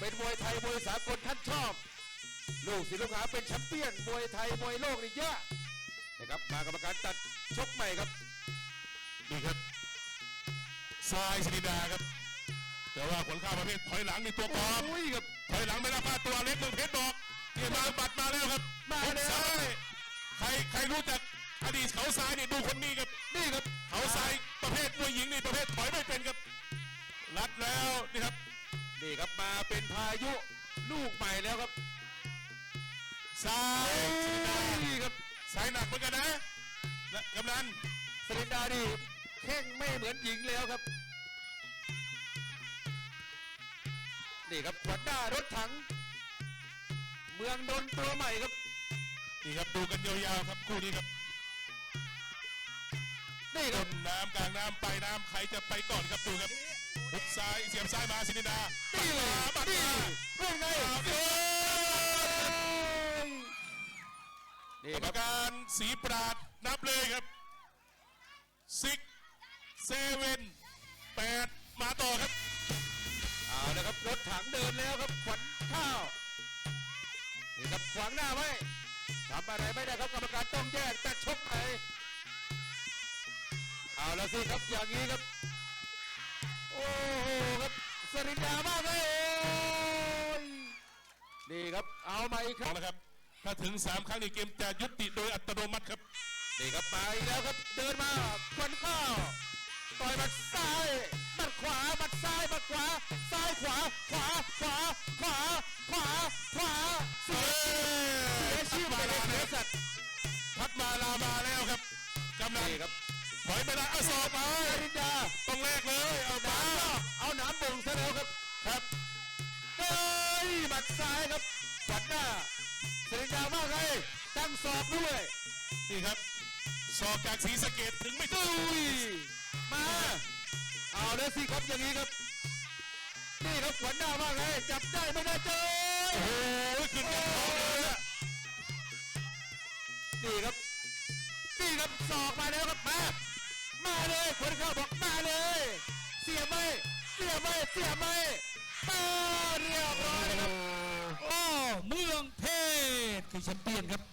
เป็นมวยไทยมวยสากลท่านชอบ ลูกศิษย์ลูกหาเป็นแชมเปี้ยนมวยไทยมวยโลกนี่เยอะนะครับมากรรมการตัดชกใหม่ครับนี่ครับทรายสิริดาครับแต่ว่าขนข้าวประเภทถอยหลังนี่ตัวปลอมอุ้ยครับถอยหลังไม่รับพลาดตัวเล็กเมืองเพชรบอกที่มาบัดมาแล้วครับมาแล้วซ้ายใครใครรู้จักอดีตเขาทรายนี่ดูคนนี้ครับนี่ครับเขาทรายประเภทมวยหญิงนี่ประเภทถอยไม่เป็นครับรัดแล้วนี่ครับ นี่ครับมาเป็นพายุลูกใหม่แล้วครับซ้ายสิริดานี่ครับสายหนักเหมือนกันนะนะกำนันสลินดานี่เข่งไม่เหมือนหญิงแล้วครับ นี่ครับขวัญหน้ารถถัง เมืองนนท์ตัวใหม่ครับ นี่ครับดูกันยาวๆครับคู่นี้ครับนี่คต้รับนน้ำกลางน้ำปลายน้ำใครจะไปก่อนครับดูครับ หุบซ้ายเสียบซ้ายมาสินิดานี่เลยบัดนี่มาเป็นไงเอ้ยนี่กรรคมรับการสีปราดนับเลยครับซิกเซเว่นแปดมาต่อครับเอาละครับรถถังเดินแล้วครับขวัญข้าวนี่ครับขวางหน้าไว้ทำอะไรไม่ได้ครับกรรมการต้องแยกแต่ชกไปเอาละสิครับอย่างนี้ครับ โอ้โหครับสรินดามากเลยโอ้ยนี่ครับเอามาอีกคเอารับละครับ ถ้าถึง 3 ครั้งในเกมจะยุติโดยอัตโนมัติครับนี่ครับมาอีกแล้วครับเดินมาขวัญข้าวต่อยหมัดซ้ายหมัดขวาหมัดซ้ายหมัดขวา ซ้ายขวา ขวา ขวา ขวา ขวา ขวาเสียเสียชื่อไปเลยเสียสัตว์พัดมาลามาแล้วครับกำนันนี่ครับ ถอยไปได้เอาสอบไปสรินดาต้องแลกเลยเอาหมาน้ำก็เอาหน้ำบ่งซะแล้วครับครับเฮ้ยหมัดซ้ายครับขวัญหน้าสรินดาว่าไงตั้งสอบด้วยนี่ครับสอกจากศรีสะเกดถึงไม่ถึอุ้งยมาเอาเลยสิครับอย่างนี้ครับนี่ครับขวัญหน้าว่าไงจับได้ไม่ได้เจอโอ้โหขึ้นกันท้องเลยอะนี่ครับนี่ครับสอกมาแล้วครับมา มาเลยคนเข้าบอกมาเลย เสียไหมเสียไหมเสียไหมมาเรียบร้อยนะครับ โอ้ เมืองเพชรคือแชมเปี้ยนครับ